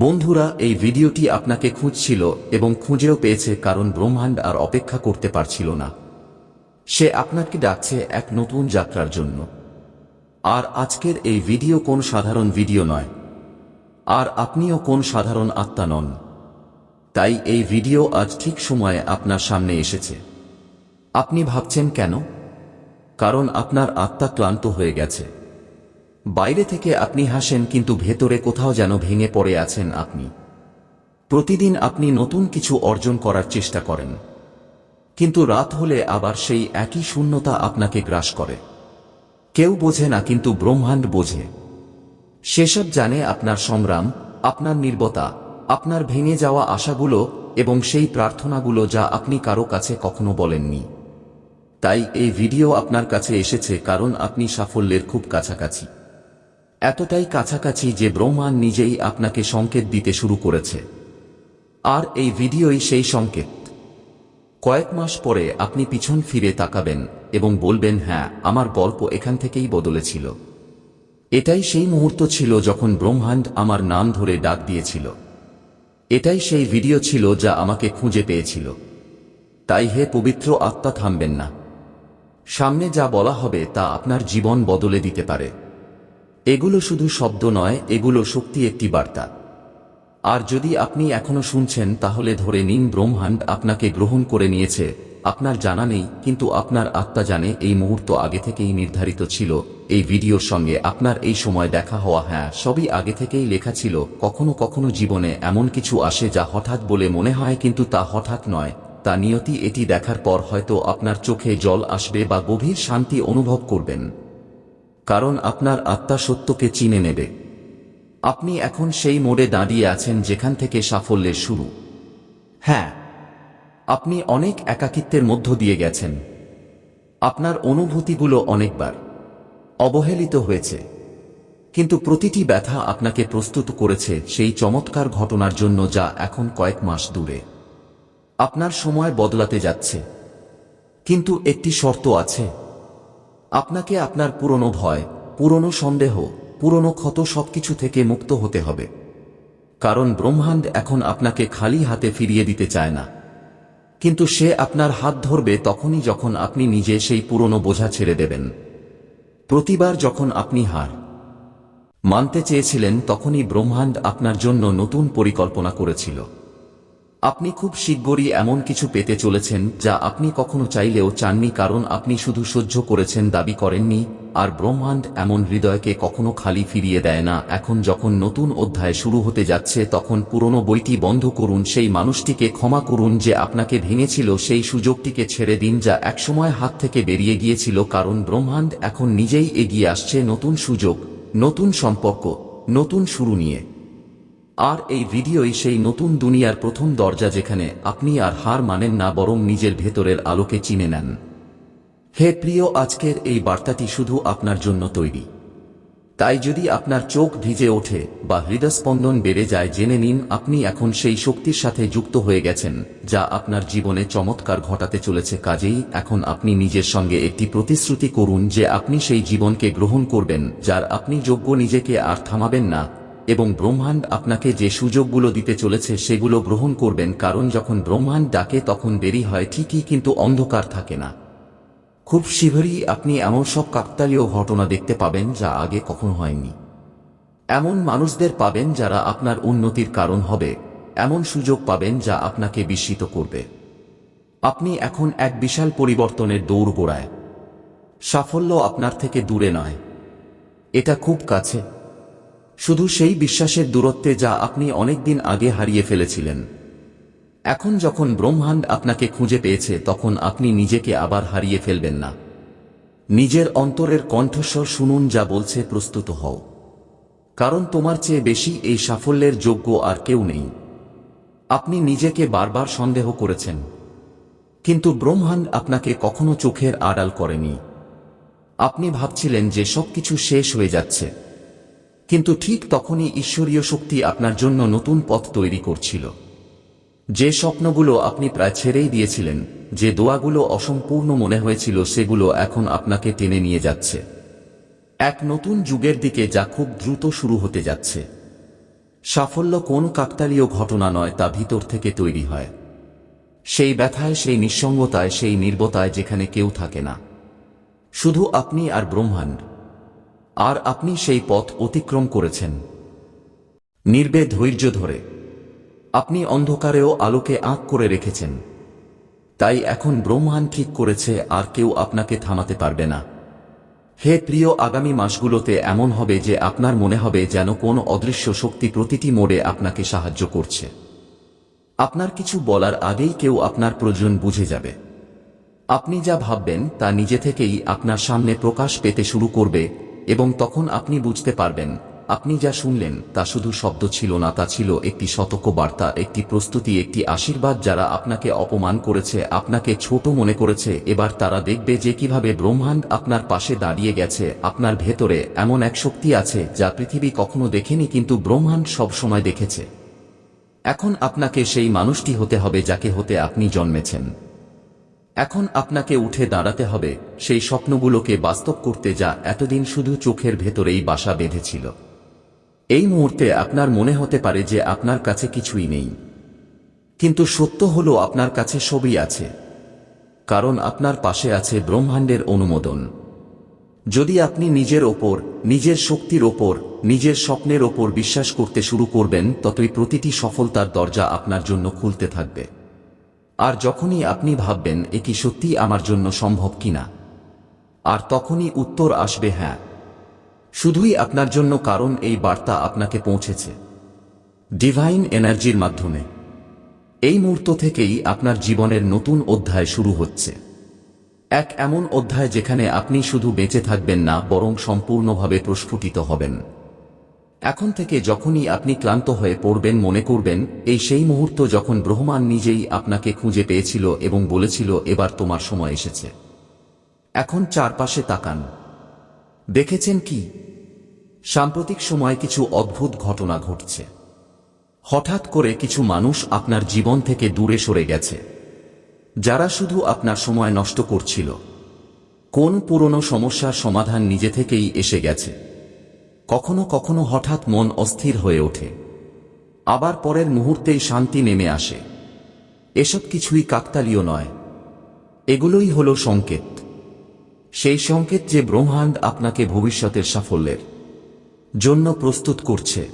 বন্ধুরা, এই ভিডিওটি আপনাকে খুঁজছিল এবং খুঁজেও পেয়েছে কারণ ব্রহ্মাণ্ড আর অপেক্ষা করতে পারছিল না। সে আপনাকে ডাকছে এক নতুন যাত্রার জন্য। আর আজকের এই ভিডিও কোন সাধারণ ভিডিও নয়। আর আপনিও কোন সাধারণ আত্মা নন। তাই এই ভিডিও আজ ঠিক সময়ে আপনার সামনে এসেছে। আপনি ভাবছেন কেন? কারণ আপনার আত্মা ক্লান্ত হয়ে গেছে। বাইরে থেকে আপনি হাসেন, কিন্তু ভেতরে কোথাও যেন ভেঙে পড়ে আছেন আপনি। প্রতিদিন আপনি নতুন কিছু অর্জন করার চেষ্টা করেন। কিন্তু রাত হলে আবার সেই একই শূন্যতা আপনাকে গ্রাস করে। কেউ বোঝে না, কিন্তু ব্রহ্মাণ্ড বোঝে। সেসব জানে আপনার সংগ্রাম, আপনার নির্বতা, আপনার ভেঙে যাওয়া আশাগুলো এবং সেই প্রার্থনাগুলো যা আপনি কারও কাছে কখনো বলেননি। তাই এই ভিডিও আপনার কাছে এসেছে, কারণ আপনি সাফল্যের খুব কাছাকাছি। এতটাই কাছাকাছি যে ব্রহ্মাণ্ড নিজেই আপনাকে সংকেত দিতে শুরু করেছে। আর এই ভিডিওই সেই সংকেত। কয়েক মাস পরে আপনি পিছন ফিরে তাকাবেন এবং বলবেন হ্যাঁ আমার গল্প এখান থেকেই বদলেছিল। এটাই সেই মুহূর্ত ছিল যখন ব্রহ্মাণ্ড আমার নাম ধরে ডাক দিয়েছিল। এটাই সেই ভিডিও ছিল যা আমাকে খুঁজে পেয়েছিল। তাই হে পবিত্র আত্মা, থামবেন না। সামনে যা বলা হবে তা আপনার জীবন বদলে দিতে পারে। এগুলো শুধু শব্দ নয়, এগুলো শক্তি একটি বার্তা। আর যদি আপনি এখনও শুনছেন, তাহলে ধরে নিন ব্রহ্মাণ্ড আপনাকে গ্রহণ করে নিয়েছে। আপনার জানা নেই, কিন্তু আপনার আত্মা জানে এই মুহূর্ত আগে থেকেই নির্ধারিত ছিল, এই ভিডিওর সঙ্গে আপনার এই সময় দেখা হওয়া হ্যাঁ সবই আগে থেকেই লেখা ছিল, কখনো কখনো জীবনে এমন কিছু আসে যা হঠাৎ বলে মনে হয়, কিন্তু তা হঠাৎ নয়। তা নিয়তি এটি দেখার পর হয়তো আপনার চোখে জল আসবে বা গভীর শান্তি অনুভব করবেন। কারণ আপনার আত্মা সত্যকে চিনে নেবে। আপনি এখন সেই মোড়ে দাঁড়িয়ে আছেন যেখান থেকে সাফল্যের শুরু। হ্যাঁ আপনি অনেক একাকিত্বের মধ্য দিয়ে গেছেন। আপনার অনুভূতিগুলো অনেকবার অবহেলিত হয়েছে। কিন্তু প্রতিটি ব্যথা আপনাকে প্রস্তুত করেছে সেই চমৎকার ঘটনার জন্য যা এখন কয়েক মাস দূরে। আপনার সময় বদলাতে যাচ্ছে। কিন্তু একটি শর্ত আছে। আপনাকে আপনার পুরনো ভয়, পুরনো সন্দেহ, পুরনো ক্ষত সবকিছু থেকে মুক্ত হতে হবে। কারণ ব্রহ্মাণ্ড এখন আপনাকে খালি হাতে ফিরিয়ে দিতে চায় না। কিন্তু সে আপনার হাত ধরবে তখনই যখন আপনি নিজে সেই পুরনো বোঝা ছেড়ে দেবেন। প্রতিবার যখন আপনি হার মানতে চেয়েছিলেন তখনই ব্রহ্মাণ্ড আপনার জন্য নতুন পরিকল্পনা করেছিল। আপনি খুব শীঘ্রই এমন কিছু পেতে চলেছেন যা আপনি কখনো চাইলেও চাননি কারণ আপনি শুধু সহ্য করেছেন, দাবি করেননি, আর ব্রহ্মাণ্ড এমন হৃদয়কে কখনো খালি ফিরিয়ে দেয় না। এখন যখন নতুন অধ্যায় শুরু হতে যাচ্ছে, তখন পুরনো বইটি বন্ধ করুন, সেই মানুষটিকে ক্ষমা করুন যে আপনাকে ভেঙেছিল, সেই সুযোগটিকে ছেড়ে দিন যা একসময় হাত থেকে বেরিয়ে গিয়েছিল, কারণ ব্রহ্মাণ্ড এখন নিজেই এগিয়ে আসছে নতুন সুযোগ, নতুন সম্পর্ক, নতুন শুরু নিয়ে। আর এই ভিডিওই সেই নতুন দুনিয়ার প্রথম দরজা যেখানে আপনি আর হার মানেন না, বরং নিজের ভেতরের আলোকে চিনে নেন। হে প্রিয়, আজকের এই বার্তাটি শুধু আপনার জন্য তৈরি। তাই যদি আপনার চোখ ভিজে ওঠে বা হৃদস্পন্দন বেড়ে যায়, জেনে নিন আপনি এখন সেই শক্তির সাথে যুক্ত হয়ে গেছেন, যা আপনার জীবনে চমৎকার ঘটাতে চলেছে। কাজেই এখন আপনি নিজের সঙ্গে একটি প্রতিশ্রুতি করুন যে আপনি সেই জীবনকে গ্রহণ করবেন, যার আপনি যোগ্য নিজেকে আর থামাবেন না। এবং ব্রহ্মাণ্ড আপনাকে যে সুযোগগুলো দিতে চলেছে সেগুলো গ্রহণ করবেন, কারণ যখন ব্রহ্মাণ্ড ডাকে তখন দেরি হয় ঠিকই, কিন্তু অন্ধকার থাকে না। খুব শীঘ্রই আপনি এমন সব কাকতালীয় ঘটনা দেখতে পাবেন যা আগে কখনো হয়নি। এমন মানুষদের পাবেন যারা আপনার উন্নতির কারণ হবে। এমন সুযোগ পাবেন যা আপনাকে বিস্মিত করবে। আপনি এখন এক বিশাল পরিবর্তনের দৌড় গোড়ায়। সাফল্য আপনার থেকে দূরে নয়। এটা খুব কাছে। শুধু সেই বিশ্বাসের দূরত্বে যা আপনি অনেকদিন আগে হারিয়ে ফেলেছিলেন। এখন যখন ব্রহ্মাণ্ড আপনাকে খুঁজে পেয়েছে, তখন আপনি নিজেকে আবার হারিয়ে ফেলবেন না। নিজের অন্তরের কণ্ঠস্বর শুনুন যা বলছে, প্রস্তুত হও। কারণ তোমার চেয়ে বেশি এই সাফল্যের যোগ্য আর কেউ নেই। আপনি নিজেকে বারবার সন্দেহ করেছেন। কিন্তু ব্রহ্মাণ্ড আপনাকে কখনো চোখের আড়াল করেনি। আপনি ভাবছিলেন যে সবকিছু শেষ হয়ে যাচ্ছে। কিন্তু ঠিক তখনই ঈশ্বরীয় শক্তি আপনার জন্য নতুন পথ তৈরি করছিল। যে স্বপ্নগুলো আপনি প্রায় ছেড়েই দিয়েছিলেন, যে দোয়াগুলো অসম্পূর্ণ মনে হয়েছিল সেগুলো এখন আপনাকে টেনে নিয়ে যাচ্ছে। এক নতুন যুগের দিকে যা খুব দ্রুত শুরু হতে যাচ্ছে। সাফল্য কোন কাকতালীয় ঘটনা নয়, তা ভিতর থেকে তৈরি হয়। সেই ব্যথায়, সেই নিঃসঙ্গতায়, সেই নির্বতায় যেখানে কেউ থাকে না। শুধু আপনি আর ব্রহ্মাণ্ড। আর আপনি সেই পথ অতিক্রম করেছেন। নির্বে ধৈর্য ধরে। আপনি অন্ধকারেও আলোকে আঁক করে রেখেছেন। তাই এখন ব্রহ্মাণ্ড ঠিক করেছে, আর কেউ আপনাকে থামাতে পারবে না। হে প্রিয় আগামী মাসগুলোতে এমন হবে যে আপনার মনে হবে যেন কোন অদৃশ্য শক্তি প্রতিটি মোড়ে আপনাকে সাহায্য করছে। আপনার কিছু বলার আগেই কেউ আপনার প্রয়োজন বুঝে যাবে। আপনি যা ভাববেন তা নিজে থেকেই আপনার সামনে প্রকাশ পেতে শুরু করবে এবং তখন আপনি বুঝতে পারবেন, আপনি যা শুনলেন তা শুধু শব্দ ছিল না, তা ছিল একটি সতর্ক বার্তা একটি প্রস্তুতি, একটি আশীর্বাদ যারা আপনাকে অপমান করেছে, আপনাকে ছোট মনে করেছে। এবার তারা দেখবে যে কীভাবে ব্রহ্মাণ্ড আপনার পাশে দাঁড়িয়ে গেছে, আপনার ভেতরে এমন এক শক্তি আছে যা পৃথিবী কখনো দেখেনি কিন্তু ব্রহ্মাণ্ড সব সময় দেখেছে। এখন আপনাকে সেই মানুষটি হতে হবে যাকে হতে আপনি জন্মেছেন। এখন আপনাকে উঠে দাঁড়াতে হবে, সেই স্বপ্নগুলোকে বাস্তব করতে যা এতদিন শুধু চোখের ভেতরেই বাসা বেঁধেছিল। এই মুহূর্তে আপনার মনে হতে পারে যে আপনার কাছে কিছুই নেই। কিন্তু সত্য হলো আপনার কাছে সবই আছে। কারণ আপনার পাশে আছে ব্রহ্মাণ্ডের অনুমোদন। যদি আপনি নিজের ওপর, নিজের শক্তির ওপর, নিজের স্বপ্নের ওপর বিশ্বাস করতে শুরু করবেন, ততই প্রতিটি সফলতার দরজা আপনার জন্য খুলতে থাকবে। আর যখনই আপনি ভাববেন এ কি সত্যি আমার জন্য সম্ভব কিনা, আর তখনই উত্তর আসবে হ্যাঁ। শুধুই আপনার জন্য কারণ এই বার্তা আপনাকে পৌঁছেছে। ডিভাইন এনার্জির মাধ্যমে। এই মুহূর্ত থেকেই আপনার জীবনের নতুন অধ্যায় শুরু হচ্ছে। এক এমন অধ্যায় যেখানে আপনি শুধু বেঁচে থাকবেন না, বরং সম্পূর্ণভাবে প্রস্ফুটিত হবেন। এখন থেকে যখনই আপনি ক্লান্ত হয়ে পড়বেন মনে করবেন, এই সেই মুহূর্ত যখন ব্রহ্মাণ নিজেই আপনাকে খুঁজে পেয়েছিল এবং বলেছিল, এবার তোমার সময় এসেছে। এখন চারপাশে তাকান। দেখেছেন কি? সাম্প্রতিক সময়ে কিছু অদ্ভুত ঘটনা ঘটছে। হঠাৎ করে কিছু মানুষ আপনার জীবন থেকে দূরে সরে গেছে। যারা শুধু আপনার সময় নষ্ট করছিল। কোন পুরনো সমস্যার সমাধান নিজে থেকেই এসে গেছে। কখনো কখনো হঠাৎ মন অস্থির হয়ে ওঠে। আবার পরের মুহূর্তেই শান্তি নেমে আসে। এসব কিছুই কাকতালীয় নয়। এগুলোই হলো সংকেত। সেই সংকেত যে ব্রহ্মাণ্ড আপনাকে ভবিষ্যতের সাফল্যের জন্য প্রস্তুত করছে।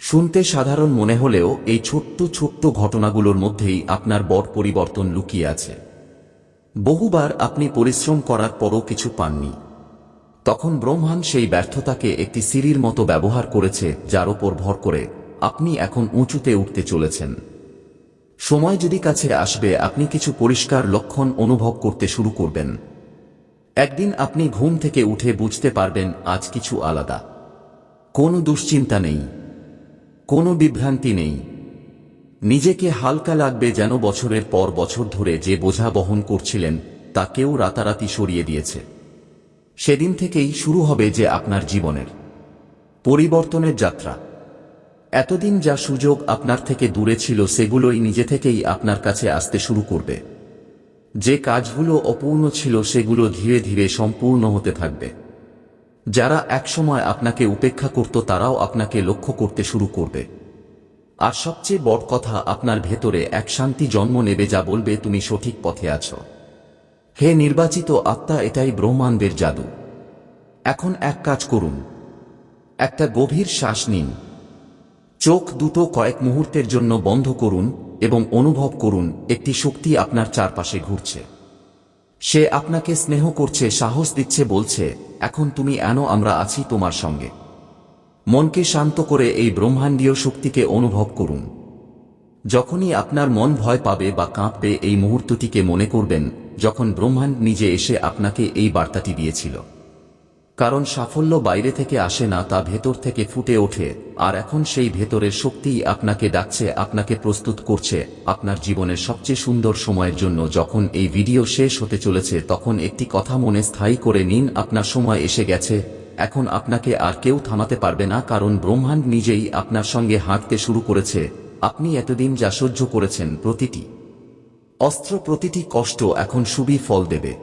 শুনতে সাধারণ মনে হলেও এই ছোট্ট ছোট্ট ঘটনাগুলোর মধ্যেই আপনার বড় পরিবর্তন লুকিয়ে আছে। বহুবার আপনি পরিশ্রম করার পরও কিছু পাননি। তখন ব্রহ্মাণ সেই ব্যর্থতাকে একটি সিঁড়ির মতো ব্যবহার করেছে, যার ওপর ভর করে, আপনি এখন উঁচুতে উঠতে চলেছেন। সময় যদি কাছে আসবে, আপনি কিছু পরিষ্কার লক্ষণ অনুভব করতে শুরু করবেন। একদিন আপনি ঘুম থেকে উঠে বুঝতে পারবেন, আজ কিছু আলাদা। কোনো দুশ্চিন্তা নেই। কোনো বিভ্রান্তি নেই। নিজেকে হালকা লাগবে যেন বছরের পর বছর ধরে যে বোঝা বহন করছিলেন, তা কেউ রাতারাতি সরিয়ে দিয়েছে। সেদিন থেকেই শুরু হবে যে আপনার জীবনের পরিবর্তনের যাত্রা। এতদিন যা সুযোগ আপনার থেকে দূরে ছিল সেগুলোই নিজে থেকেই আপনার কাছে আসতে শুরু করবে। যে কাজগুলো অপূর্ণ ছিল সেগুলো ধীরে ধীরে সম্পূর্ণ হতে থাকবে। যারা একসময় আপনাকে উপেক্ষা করত তারাও আপনাকে লক্ষ্য করতে শুরু করবে। আর সবচেয়ে বড় কথা, আপনার ভেতরে এক শান্তি জন্ম নেবে যা বলবে, তুমি সঠিক পথে আছো। হে নির্বাচিত আত্মা, এটাই ব্রহ্মাণ্ডের জাদু। এখন এক কাজ করুন। একটা গভীর শ্বাস নিন। চোখ দুটো কয়েক মুহূর্তের জন্য বন্ধ করুন এবং অনুভব করুন, একটি শক্তি আপনার চারপাশে ঘুরছে। সে আপনাকে স্নেহ করছে, সাহস দিচ্ছে, বলছে, এখন তুমি এন, আমরা আছি তোমার সঙ্গে। মনকে শান্ত করে এই ব্রহ্মাণ্ডীয় শক্তিকে অনুভব করুন। যখনই আপনার মন ভয় পাবে বা কাঁপবে, এই মুহূর্তটিকে মনে করবেন যখন ব্রহ্মাণ্ড নিজে এসে আপনাকে এই বার্তাটি দিয়েছিল। কারণ সাফল্য বাইরে থেকে আসে না, তা ভেতর থেকে ফুটে ওঠে, আর এখন সেই ভেতরের শক্তিই আপনাকে ডাকছে, আপনাকে প্রস্তুত করছে, আপনার জীবনের সবচেয়ে সুন্দর সময়ের জন্য। যখন এই ভিডিও শেষ হতে চলেছে, তখন একটি কথা মনে স্থায়ী করে নিন, আপনার সময় এসে গেছে, এখন আপনাকে আর কেউ থামাতে পারবে না, কারণ ব্রহ্মাণ্ড নিজেই আপনার সঙ্গে হাঁটতে শুরু করেছে। আপনি এতদিন যা সহ্য করেছেন প্রতিটি অস্ত্র, প্রতিটি কষ্ট এখন সুবি ফল দেবে।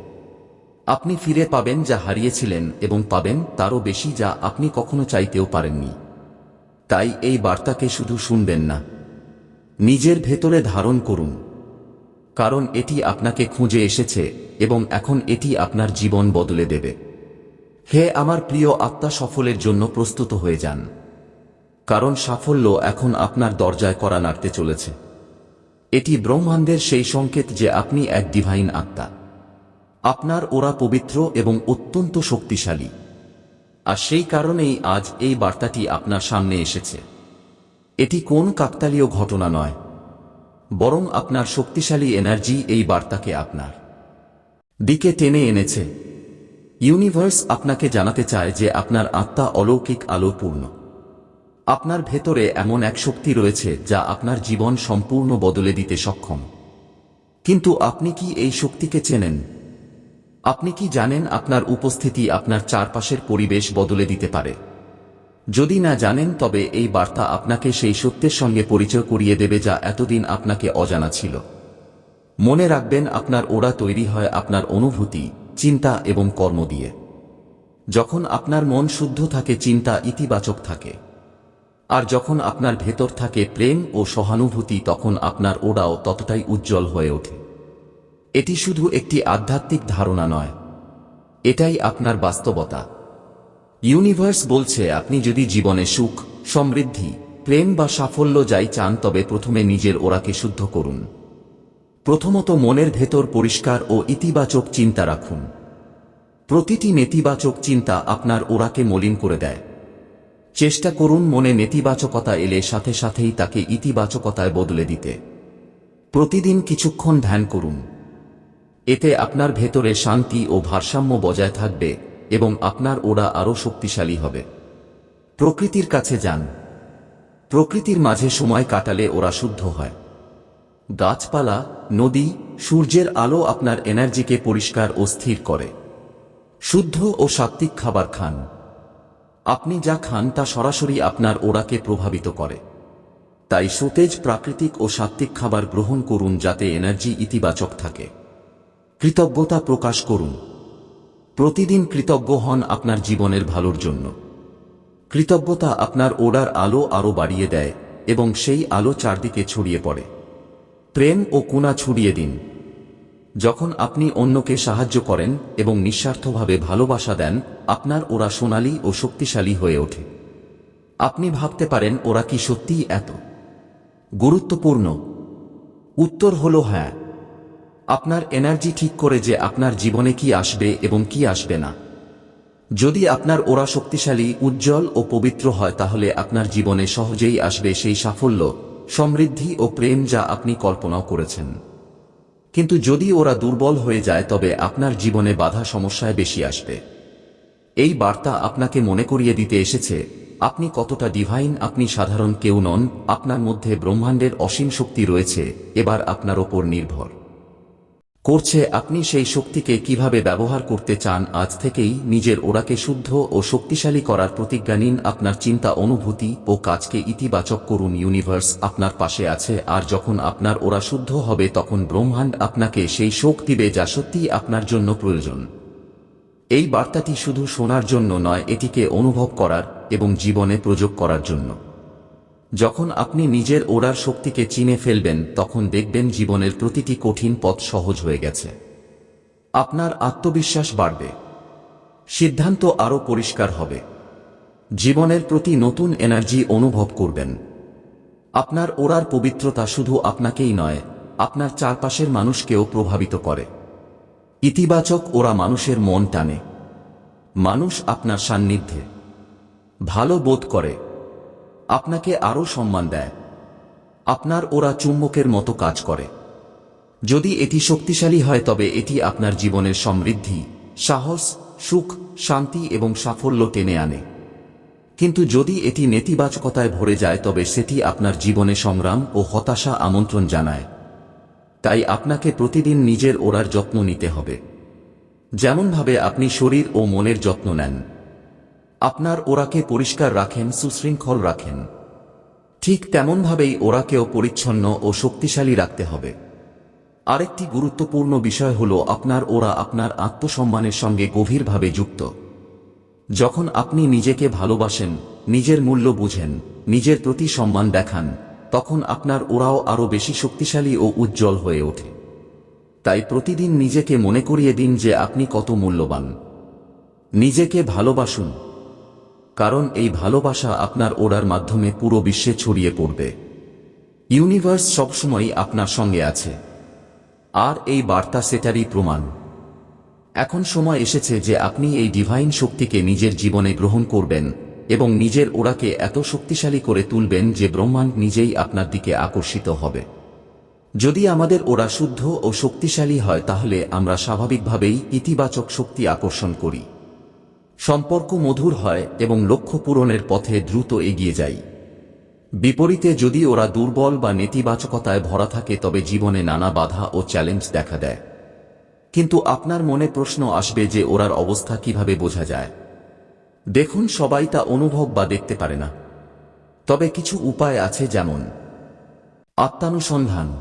আপনি ফিরে পাবেন যা হারিয়েছিলেন এবং পাবেন তারও বেশি যা আপনি কখনো চাইতেও পারেননি। তাই এই বার্তাকে শুধু শুনবেন না, নিজের ভেতরে ধারণ করুন। কারণ এটি আপনাকে খুঁজে এসেছে এবং এখন এটি আপনার জীবন বদলে দেবে। হে আমার প্রিয় আত্মা, সফলের জন্য প্রস্তুত হয়ে যান। কারণ সাফল্য এখন আপনার দরজায় করা নাড়তে চলেছে। এটি ব্রহ্মাণ্ডের সেই সংকেত যে আপনি এক ডিভাইন আত্মা। আপনার ওরা পবিত্র এবং অত্যন্ত শক্তিশালী। আর সেই কারণেই আজ এই বার্তাটি আপনার সামনে এসেছে। এটি কোন কাকতালীয় ঘটনা নয়। বরং আপনার শক্তিশালী এনার্জি এই বার্তাকে আপনার দিকে টেনে এনেছে। ইউনিভার্স আপনাকে জানাতে চায় যে আপনার আত্মা অলৌকিক আলোপূর্ণ আপনার ভেতরে এমন এক শক্তি রয়েছে যা আপনার জীবন সম্পূর্ণ বদলে দিতে সক্ষম। কিন্তু আপনি কি এই শক্তিকে চেনেন? আপনি কি জানেন আপনার উপস্থিতি আপনার চারপাশের পরিবেশ বদলে দিতে পারে? যদি না জানেন, তবে এই বার্তা আপনাকে সেই সত্যের সঙ্গে পরিচয় করিয়ে দেবে যা এতদিন আপনাকে অজানা ছিল। মনে রাখবেন, আপনার ওরা তৈরি হয় আপনার অনুভূতি, চিন্তা এবং কর্ম দিয়ে। যখন আপনার মন শুদ্ধ থাকে, চিন্তা ইতিবাচক থাকে। আর যখন আপনার ভেতর থাকে প্রেম ও সহানুভূতি, তখন আপনার ওরাও ততটাই উজ্জ্বল হয়ে ওঠে। এটি শুধু একটি আধ্যাত্মিক ধারণা নয়, এটাই আপনার বাস্তবতা। ইউনিভার্স বলছে, আপনি যদি জীবনে সুখ, সমৃদ্ধি, প্রেম বা সাফল্য যাই চান, তবে প্রথমে নিজের ওরাকে শুদ্ধ করুন। প্রথমত মনের ভেতর পরিষ্কার ও ইতিবাচক চিন্তা রাখুন। প্রতিটি নেতিবাচক চিন্তা আপনার ওরাকে মলিন করে দেয়। চেষ্টা করুন মনে নেতিবাচকতা এলে সাথে সাথেই তাকে ইতিবাচকতায় বদলে দিতে। প্রতিদিন কিছুক্ষণ ধ্যান করুন। এতে আপনার ভেতরে শান্তি ও ভারসাম্য বজায় থাকবে এবং আপনার ওরা আরও শক্তিশালী হবে। প্রকৃতির কাছে যান। প্রকৃতির মাঝে সময় কাটালে ওরা শুদ্ধ হয়। গাছপালা, নদী, সূর্যের আলো আপনার এনার্জিকে পরিষ্কার ও স্থির করে। শুদ্ধ ও সাত্ত্বিক খাবার খান। আপনি যা খান তা সরাসরি আপনার ওড়াকে প্রভাবিত করে। তাই সতেজ প্রাকৃতিক ও সাত্ত্বিক খাবার গ্রহণ করুন যাতে এনার্জি ইতিবাচক থাকে। কৃতজ্ঞতা প্রকাশ করুন। প্রতিদিন কৃতজ্ঞ হন আপনার জীবনের ভালোর জন্য। কৃতজ্ঞতা আপনার ওড়ার আলো আরও বাড়িয়ে দেয় এবং সেই আলো চারদিকে ছড়িয়ে পড়ে। প্রেম ও কুনা ছড়িয়ে দিন। যখন আপনি অন্যকে সাহায্য করেন এবং নিঃস্বার্থভাবে ভালোবাসা দেন, আপনার ওরা সোনালী ও শক্তিশালী হয়ে ওঠে। আপনি ভাবতে পারেন ওরা কি সত্যিই এত। গুরুত্বপূর্ণ। উত্তর হল হ্যাঁ। আপনার এনার্জি ঠিক করে যে আপনার জীবনে কি আসবে এবং কি আসবে না। যদি আপনার ওরা শক্তিশালী, উজ্জ্বল ও পবিত্র হয়, তাহলে আপনার জীবনে সহজেই আসবে সেই সাফল্য, সমৃদ্ধি ও প্রেম যা আপনি কল্পনাও করেছেন। কিন্তু যদি ওরা দুর্বল হয়ে যায়, তবে আপনার জীবনে বাধা সমস্যায় বেশি আসবে। এই বার্তা আপনাকে মনে করিয়ে দিতে এসেছে, আপনি কতটা ডিভাইন আপনি সাধারণ কেউ নন, আপনার মধ্যে ব্রহ্মাণ্ডের অসীম শক্তি রয়েছে, এবার আপনার ওপর নির্ভর। করছে, আপনি সেই শক্তিকে কীভাবে ব্যবহার করতে চান, আজ থেকেই নিজের ওরাকে শুদ্ধ ও শক্তিশালী করার প্রতিজ্ঞা নিন, আপনার চিন্তা, অনুভূতি ও কাজকে ইতিবাচক করুন, ইউনিভার্স আপনার পাশে আছে, আর যখন আপনার ওরা শুদ্ধ হবে, তখন ব্রহ্মাণ্ড আপনাকে সেই শোক দিবে যা সত্যিই আপনার জন্য প্রয়োজন। এই বার্তাটি শুধু শোনার জন্য নয়, এটিকে অনুভব করার এবং জীবনে প্রয়োগ করার জন্য। যখন আপনি নিজের ওড়ার শক্তিকে চিনে ফেলবেন, তখন দেখবেন জীবনের প্রতিটি কঠিন পথ সহজ হয়ে গেছে। আপনার আত্মবিশ্বাস বাড়বে। সিদ্ধান্ত আরও পরিষ্কার হবে। জীবনের প্রতি নতুন এনার্জি অনুভব করবেন। আপনার ওড়ার পবিত্রতা শুধু আপনাকেই নয়, আপনার চারপাশের মানুষকেও প্রভাবিত করে। ইতিবাচক ওরা মানুষের মন টানে। মানুষ আপনার সান্নিধ্যে। ভালো বোধ করে। আপনাকে আরও সম্মান দেয়। আপনার ওরা চুম্বকের মতো কাজ করে। যদি এটি শক্তিশালী হয়, তবে এটি আপনার জীবনের সমৃদ্ধি, সাহস, সুখ, শান্তি এবং সাফল্য টেনে আনে। কিন্তু যদি এটি নেতিবাচকতায় ভরে যায়, তবে সেটি আপনার জীবনে সংগ্রাম ও হতাশা আমন্ত্রণ জানায়। তাই আপনাকে প্রতিদিন নিজের ওরার যত্ন নিতে হবে। যেমনভাবে আপনি শরীর ও মনের যত্ন নেন। আপনার ওরাকে পরিষ্কার রাখেন, সুশৃঙ্খল রাখেন। ঠিক তেমনভাবেই ওরাকেও পরিচ্ছন্ন ও শক্তিশালী রাখতে হবে। আরেকটি গুরুত্বপূর্ণ বিষয় হল আপনার ওরা আপনার আত্মসম্মানের সঙ্গে গভীরভাবে যুক্ত। যখন আপনি নিজেকে ভালোবাসেন, নিজের মূল্য বুঝেন, নিজের প্রতি সম্মান দেখান, তখন আপনার ওরাও আরও বেশি শক্তিশালী ও উজ্জ্বল হয়ে ওঠে। তাই প্রতিদিন নিজেকে মনে করিয়ে দিন যে আপনি কত মূল্যবান। নিজেকে ভালোবাসুন। কারণ এই ভালোবাসা আপনার ওড়ার মাধ্যমে পুরো বিশ্বে ছড়িয়ে পড়বে। ইউনিভার্স সবসময়ই আপনার সঙ্গে আছে। আর এই বার্তা সেটারই প্রমাণ। এখন সময় এসেছে যে আপনি এই ডিভাইন শক্তিকে নিজের জীবনে গ্রহণ করবেন এবং নিজের ওড়াকে এত শক্তিশালী করে তুলবেন যে ব্রহ্মাণ্ড নিজেই আপনার দিকে আকর্ষিত হবে। যদি আমাদের ওরা শুদ্ধ ও শক্তিশালী হয় তাহলে আমরা স্বাভাবিকভাবেই ইতিবাচক শক্তি আকর্ষণ করি। সম্পর্ক মধুর হয় এবং লক্ষ্য পূরণের পথে দ্রুত এগিয়ে যাই। বিপরীতে যদি ওরা দুর্বল বা নেতিবাচকতায় ভরা থাকে, তবে জীবনে নানা বাধা ও চ্যালেঞ্জ দেখা দেয়। কিন্তু আপনার মনে প্রশ্ন আসবে যে ওরার অবস্থা কীভাবে বোঝা যায়। দেখুন, সবাই তা অনুভব বা দেখতে পারে না। তবে কিছু উপায় আছে যেমন, আত্মানুসন্ধান,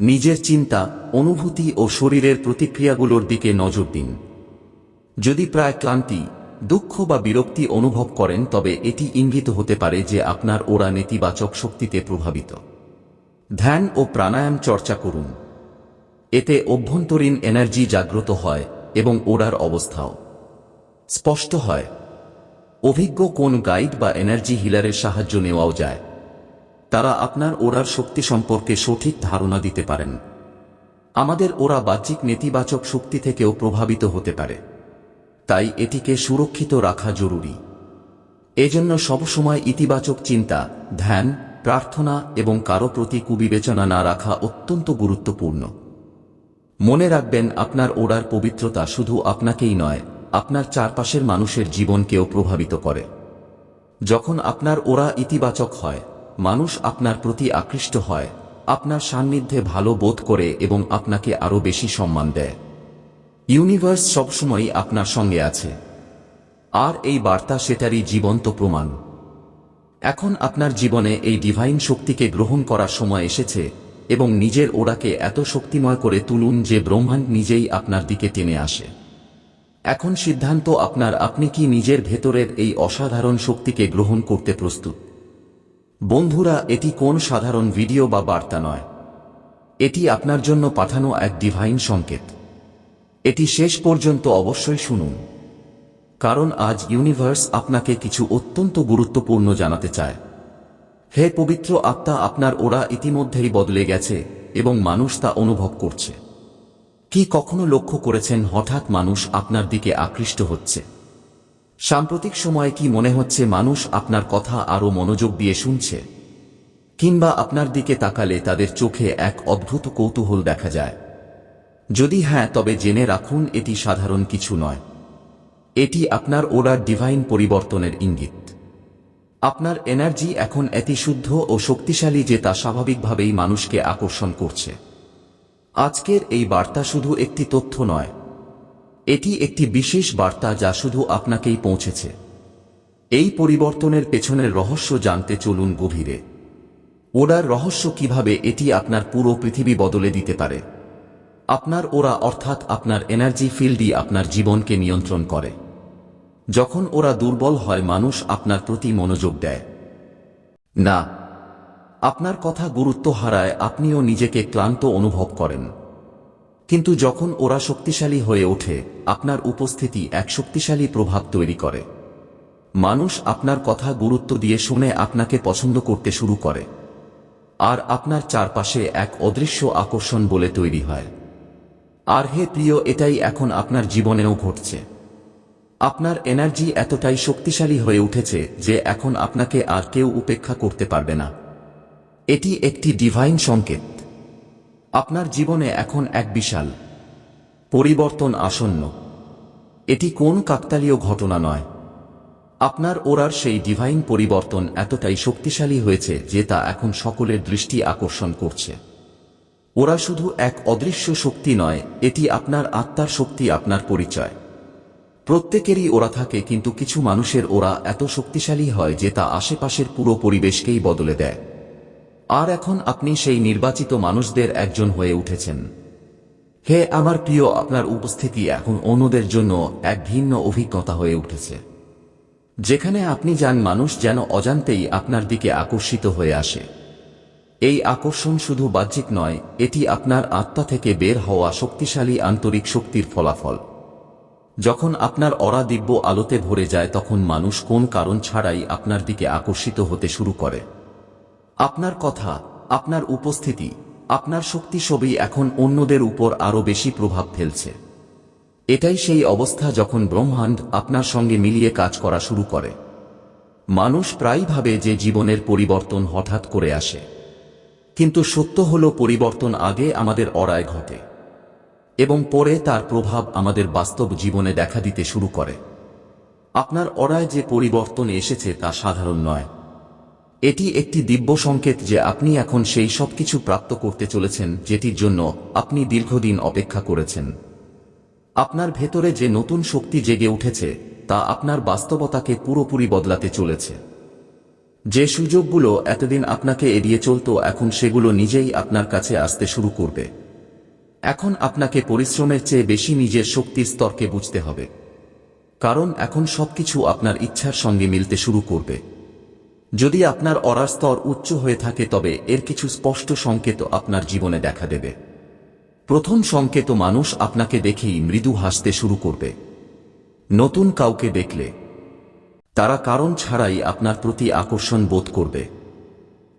নিজের চিন্তা, অনুভূতি ও শরীরের প্রতিক্রিয়াগুলোর দিকে নজর দিন। যদি প্রায় ক্লান্তি, দুঃখ বা বিরক্তি অনুভব করেন, তবে এটি ইঙ্গিত হতে পারে যে আপনার ওরা নেতিবাচক শক্তিতে প্রভাবিত। ধ্যান ও প্রাণায়াম চর্চা করুন। এতে অভ্যন্তরীণ এনার্জি জাগ্রত হয় এবং ওড়ার অবস্থাও স্পষ্ট হয়। অভিজ্ঞ কোন গাইড বা এনার্জি হিলারের সাহায্য নেওয়াও যায়। তারা আপনার ওড়ার শক্তি সম্পর্কে সঠিক ধারণা দিতে পারেন। আমাদের ওরা বাহ্যিক নেতিবাচক শক্তি থেকেও প্রভাবিত হতে পারে। তাই এটিকে সুরক্ষিত রাখা জরুরি। এজন্য সবসময় ইতিবাচক চিন্তা, ধ্যান, প্রার্থনা এবং কারও প্রতি কুবিবেচনা না রাখা অত্যন্ত গুরুত্বপূর্ণ। মনে রাখবেন, আপনার ওড়ার পবিত্রতা শুধু আপনাকেই নয়, আপনার চারপাশের মানুষের জীবনকেও প্রভাবিত করে। যখন আপনার ওরা ইতিবাচক হয়, মানুষ আপনার প্রতি আকৃষ্ট হয়, আপনার সান্নিধ্যে ভালো বোধ করে এবং আপনাকে আরও বেশি সম্মান দেয়। ইউনিভার্স সবসময়ই আপনার সঙ্গে আছে। আর এই বার্তা সেটারই জীবন্ত প্রমাণ। এখন আপনার জীবনে এই ডিভাইন শক্তিকে গ্রহণ করার সময় এসেছে এবং নিজের ওড়াকে এত শক্তিময় করে তুলুন যে ব্রহ্মাণ্ড নিজেই আপনার দিকে টেনে আসে। এখন সিদ্ধান্ত আপনার আপনি কি নিজের ভেতরের এই অসাধারণ শক্তিকে গ্রহণ করতে প্রস্তুত? বন্ধুরা, এটি কোন সাধারণ ভিডিও বা বার্তা নয়। এটি আপনার জন্য পাঠানো এক ডিভাইন সংকেত। এটি শেষ পর্যন্ত অবশ্যই শুনুন। কারণ আজ ইউনিভার্স আপনাকে কিছু অত্যন্ত গুরুত্বপূর্ণ জানাতে চায়। হে পবিত্র আত্মা, আপনার ওরা ইতিমধ্যেই বদলে গেছে এবং মানুষ তা অনুভব করছে। কি কখনো লক্ষ্য করেছেন হঠাৎ মানুষ আপনার দিকে আকৃষ্ট হচ্ছে? সাম্প্রতিক সময়ে কি মনে হচ্ছে মানুষ আপনার কথা আরও মনোযোগ দিয়ে শুনছে? কিংবা আপনার দিকে তাকালে তাদের চোখে এক অদ্ভুত কৌতূহল দেখা যায়। যদি হ্যাঁ তবে জেনে রাখুন, এটি সাধারণ কিছু নয়। এটি আপনার ওরার ডিভাইন পরিবর্তনের ইঙ্গিত। আপনার এনার্জি এখন এত শুদ্ধ ও শক্তিশালী যে তা স্বাভাবিকভাবেই মানুষকে আকর্ষণ করছে। আজকের এই বার্তা শুধু একটি তথ্য নয়। এটি একটি বিশেষ বার্তা যা শুধু আপনাকেই পৌঁছেছে। এই পরিবর্তনের পেছনের রহস্য জানতে চলুন গভীরে। ওরার রহস্য কীভাবে এটি আপনার পুরো পৃথিবী বদলে দিতে পারে? আপনার ওরা অর্থাৎ আপনার এনার্জি ফিল্ডই আপনার জীবনকে নিয়ন্ত্রণ করে। যখন ওরা দুর্বল হয়, মানুষ আপনার প্রতি মনোযোগ দেয়। না, আপনার কথা গুরুত্ব হারায়, আপনিও নিজেকে ক্লান্ত অনুভব করেন। কিন্তু যখন ওরা শক্তিশালী হয়ে ওঠে, আপনার উপস্থিতি এক শক্তিশালী প্রভাব তৈরি করে। মানুষ আপনার কথা গুরুত্ব দিয়ে শুনে আপনাকে পছন্দ করতে শুরু করে। আর আপনার চারপাশে এক অদৃশ্য আকর্ষণ বলে তৈরি হয়। আর হে প্রিয়, এটাই এখন আপনার জীবনেও ঘটছে। আপনার এনার্জি এতটাই শক্তিশালী হয়ে উঠেছে যে এখন আপনাকে আর কেউ উপেক্ষা করতে পারবে না। এটি একটি ডিভাইন সংকেত। আপনার জীবনে এখন এক বিশাল পরিবর্তন আসন্ন। এটি কোন কাকতালীয় ঘটনা নয়। আপনার ওরার সেই ডিভাইন পরিবর্তন এতটাই শক্তিশালী হয়েছে যে তা এখন সকলের দৃষ্টি আকর্ষণ করছে। ওরা শুধু এক অদৃশ্য শক্তি নয়, এটি আপনার আত্মার শক্তি, আপনার পরিচয়। প্রত্যেকেরই ওরা থাকে, কিন্তু কিছু মানুষের ওরা এত শক্তিশালী হয় যে তা আশেপাশের পুরো পরিবেশকেই বদলে দেয়। আর এখন আপনি সেই নির্বাচিত মানুষদের একজন হয়ে উঠেছেন। হে আমার প্রিয়, আপনার উপস্থিতি এখন অন্যদের জন্য এক ভিন্ন অভিজ্ঞতা হয়ে উঠেছে। যেখানে আপনি যান, মানুষ যেন অজান্তেই আপনার দিকে আকর্ষিত হয়ে আসে। এই আকর্ষণ শুধু বাহ্যিক নয়, এটি আপনার আত্মা থেকে বের হওয়া শক্তিশালী আন্তরিক শক্তির ফলাফল। যখন আপনার অরা দিব্য আলোতে ভরে যায়, তখন মানুষ কোন কারণ ছাড়াই আপনার দিকে আকর্ষিত হতে শুরু করে। আপনার কথা, আপনার উপস্থিতি, আপনার শক্তি সবই এখন অন্যদের উপর আরও বেশি প্রভাব ফেলছে। এটাই সেই অবস্থা যখন ব্রহ্মাণ্ড আপনার সঙ্গে মিলিয়ে কাজ করা শুরু করে। মানুষ প্রায় ভাবে যে জীবনের পরিবর্তন হঠাৎ করে আসে। কিন্তু সত্য হল পরিবর্তন আগে আমাদের অরায় ঘটে, এবং পরে তার প্রভাব আমাদের বাস্তব জীবনে দেখা দিতে শুরু করে। আপনার অরায় যে পরিবর্তন এসেছে তা সাধারণ নয়। এটি একটি দিব্য সংকেত যে আপনি এখন সেই সব কিছু প্রাপ্ত করতে চলেছেন যেটির জন্য আপনি দীর্ঘদিন অপেক্ষা করেছেন। আপনার ভেতরে যে নতুন শক্তি জেগে উঠেছে তা আপনার বাস্তবতাকে পুরোপুরি বদলাতে চলেছে। যে সুযোগগুলো এতদিন আপনাকে এড়িয়ে চলত, এখন সেগুলো নিজেই আপনার কাছে আসতে শুরু করবে। এখন আপনাকে পরিশ্রমের চেয়ে বেশি নিজের শক্তির স্তরকে বুঝতে হবে। কারণ এখন সবকিছু আপনার ইচ্ছার সঙ্গে মিলতে শুরু করবে। যদি আপনার অরার স্তর উচ্চ হয়ে থাকে, তবে এর কিছু স্পষ্ট সংকেত আপনার জীবনে দেখা দেবে। প্রথম সংকেত মানুষ আপনাকে দেখেই মৃদু হাসতে শুরু করবে। নতুন কাউকে দেখলে তারা কারণ ছাড়াই আপনার প্রতি আকর্ষণ বোধ করবে।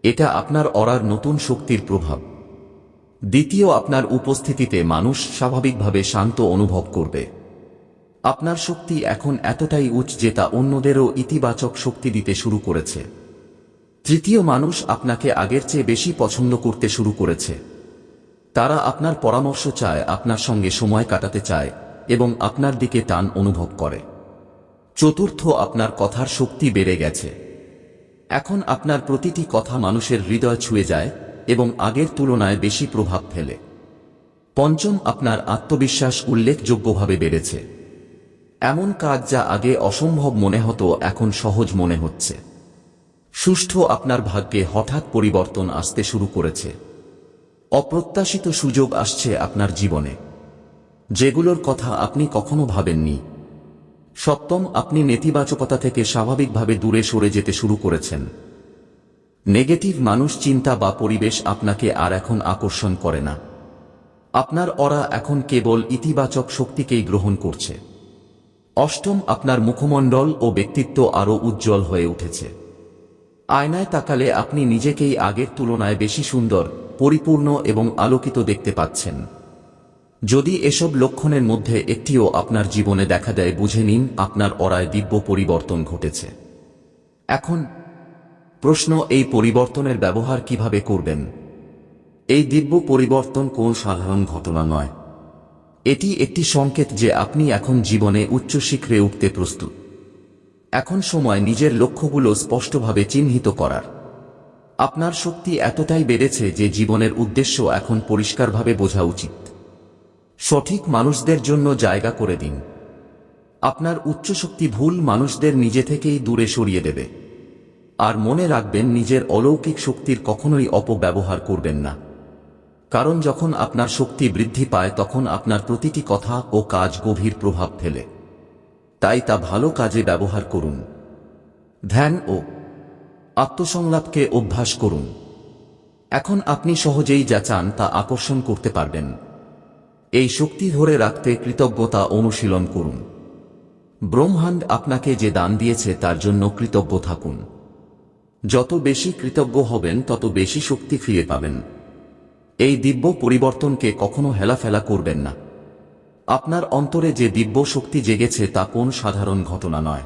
এটা আপনার অরার নতুন শক্তির প্রভাব। দ্বিতীয়, আপনার উপস্থিতিতে মানুষ স্বাভাবিকভাবে শান্ত অনুভব করবে। আপনার শক্তি এখন এতটাই উচ্চ যে তা অন্যদেরও ইতিবাচক শক্তি দিতে শুরু করেছে। তৃতীয়, মানুষ আপনাকে আগের চেয়ে বেশি পছন্দ করতে শুরু করেছে। তারা আপনার পরামর্শ চায়, আপনার সঙ্গে সময় কাটাতে চায় এবং আপনার দিকে টান অনুভব করে। চতুর্থ আপনার কথার শক্তি বেড়ে গেছে। এখন আপনার প্রতিটি কথা মানুষের হৃদয় ছুঁয়ে যায় এবং আগের তুলনায় বেশি প্রভাব ফেলে। পঞ্চম, আপনার আত্মবিশ্বাস উল্লেখযোগ্যভাবে বেড়েছে। এমন কাজ যা আগে অসম্ভব মনে হতো, এখন সহজ মনে হচ্ছে। সুষ্ঠু আপনার ভাগ্যে হঠাৎ পরিবর্তন আসতে শুরু করেছে। অপ্রত্যাশিত সুযোগ আসছে আপনার জীবনে। যেগুলোর কথা আপনি কখনো ভাবেননি। সপ্তম, আপনি নেতিবাচকতা থেকে স্বাভাবিকভাবে দূরে সরে যেতে শুরু করেছেন। নেগেটিভ মানুষ চিন্তা বা পরিবেশ আপনাকে আর এখন আকর্ষণ করে না। আপনার অরা এখন কেবল ইতিবাচক শক্তিকেই গ্রহণ করছে। অষ্টম, আপনার মুখমণ্ডল ও ব্যক্তিত্ব আরও উজ্জ্বল হয়ে উঠেছে। আয়নায় তাকালে আপনি নিজেকেই আগের তুলনায় বেশি সুন্দর, পরিপূর্ণ এবং আলোকিত দেখতে পাচ্ছেন। যদি এসব লক্ষণের মধ্যে একটিও আপনার জীবনে দেখা দেয়, বুঝে নিন, আপনার অরায় দিব্য পরিবর্তন ঘটেছে। এখন, প্রশ্ন, এই পরিবর্তনের ব্যবহার কীভাবে করবেন? এই দিব্য পরিবর্তন কোন সাধারণ ঘটনা নয়। এটি একটি সংকেত যে আপনি এখন জীবনে উচ্চ শিখরে উঠতে প্রস্তুত। এখন সময় নিজের লক্ষ্যগুলো স্পষ্টভাবে চিহ্নিত করার। আপনার শক্তি এতটাই বেড়েছে যে জীবনের উদ্দেশ্য এখন পরিষ্কারভাবে বোঝা উচিত। সঠিক মানুষদের জন্য জায়গা করে দিন। আপনার উচ্চ শক্তি ভুল মানুষদের নিজে থেকেই দূরে সরিয়ে দেবে। আর মনে রাখবেন, নিজের অলৌকিক শক্তির কখনোই অপব্যবহার করবেন না। কারণ যখন আপনার শক্তি বৃদ্ধি পায়, তখন আপনার প্রতিটি কথা ও কাজ গভীর প্রভাব ফেলে। তাই তা ভালো কাজে ব্যবহার করুন। ধ্যান ও আত্মসংলাপকে অভ্যাস করুন। এখন আপনি সহজেই যা চান তা আকর্ষণ করতে পারবেন। এই শক্তি ধরে রাখতে কৃতজ্ঞতা অনুশীলন করুন। ব্রহ্মাণ্ড আপনাকে যে দান দিয়েছে তার জন্য কৃতজ্ঞ থাকুন। যত বেশি কৃতজ্ঞ হবেন, তত বেশি শক্তি ফিরে পাবেন। এই দিব্য পরিবর্তনকে কখনো হেলাফেলা করবেন না। আপনার অন্তরে যে দিব্য শক্তি জেগেছে তা কোন সাধারণ ঘটনা নয়।